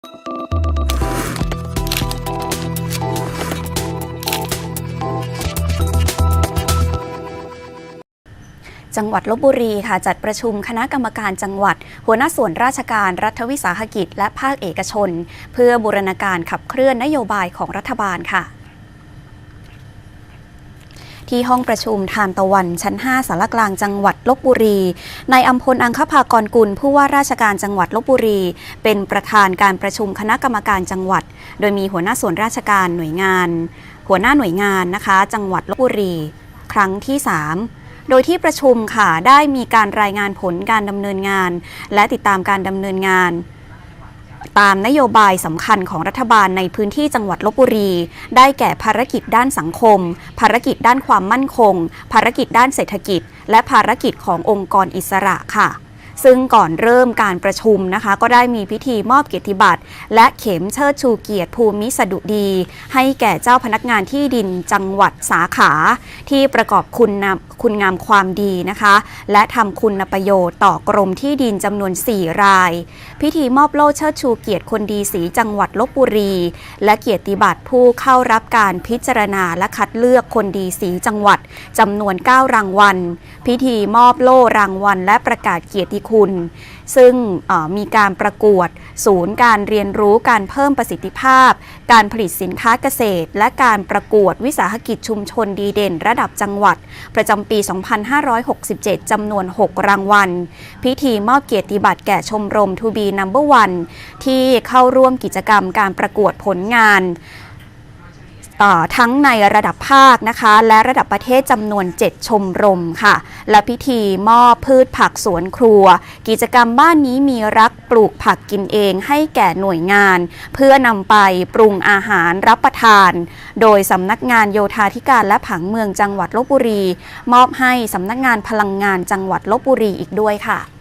จังหวัดลบบุรีค่ะจัดประชุมคณะกรรมการจังหวัด หัวหน้าส่วนราชการรัฐวิสาหกิจ และภาคเอกชน เพื่อบูรณาการขับเคลื่อนนโยบายของรัฐบาลค่ะ ที่ห้องประชุมทานตะวันชั้น 5สารกลางจังหวัดลบบุรี นายอัมพลอังคภากรกุล ผู้ว่าราชการจังหวัดลบบุรี เป็นประธานการประชุมคณะกรรมการจังหวัด โดยมีหัวหน้าส่วนราชการหน่วยงาน หัวหน้าหน่วยงานนะคะ จังหวัดลบบุรี ครั้งที่ 3โดยที่ประชุมค่ะได้มีการรายงานผลการดำเนินงาน และติดตามการดำเนินงาน ตามนโยบายสำคัญของรัฐบาลในพื้นที่จังหวัดลบบุรี ได้แก่ภารกิจด้านสังคม ภารกิจด้านความมั่นคง ภารกิจด้านเศรษฐกิจ และภารกิจขององค์กรอิสระค่ะ ซึ่งก่อนเริ่มการประชุมนะคะ ก็ได้มีพิธีมอบเกียรติบัตรและเข็มเชิดชูเกียรติภูมิสดุดี ให้แก่เจ้าพนักงานที่ดินจังหวัดสาขา ที่ประกอบคุณคุณงามความดีนะคะ และทำคุณประโยชน์ต่อกรมที่ดินจำนวน 4 ราย พิธีมอบโล่เชิดชูเกียรติคนดีสีจังหวัดลบบุรี และเกียรติบัตรผู้เข้ารับการพิจารณาและคัดเลือกคนดีสีจังหวัดจำนวน 9 รางวัล พิธีมอบโล่รางวัล และประกาศเกียรติคุณ ซึ่งมีการประกวด ศูนย์การเรียนรู้การเพิ่มประสิทธิภาพ การผลิตสินค้าเกษตร และการประกวดวิสาหกิจชุมชนดีเด่น ระดับจังหวัด ประจำปี 2567 จำนวน 6 รางวัล พิธีมอบเกียรติบัตรแก่ชมรมทูบีนัมเบอร์วันที่เข้าร่วมกิจกรรมการประกวดผลงาน ทั้งในระดับภาคนะคะ และระดับประเทศจำนวน 7 ชมรมค่ะ และพิธีมอบพืชผักสวนครัว กิจกรรมบ้านนี้มีรักปลูกผักกินเองให้แก่หน่วยงาน เพื่อนำไปปรุงอาหารรับประทาน โดยสำนักงานโยธาธิการและผังเมืองจังหวัดลบบุรี มอบให้สำนักงานพลังงานจังหวัดลบบุรีอีกด้วยค่ะ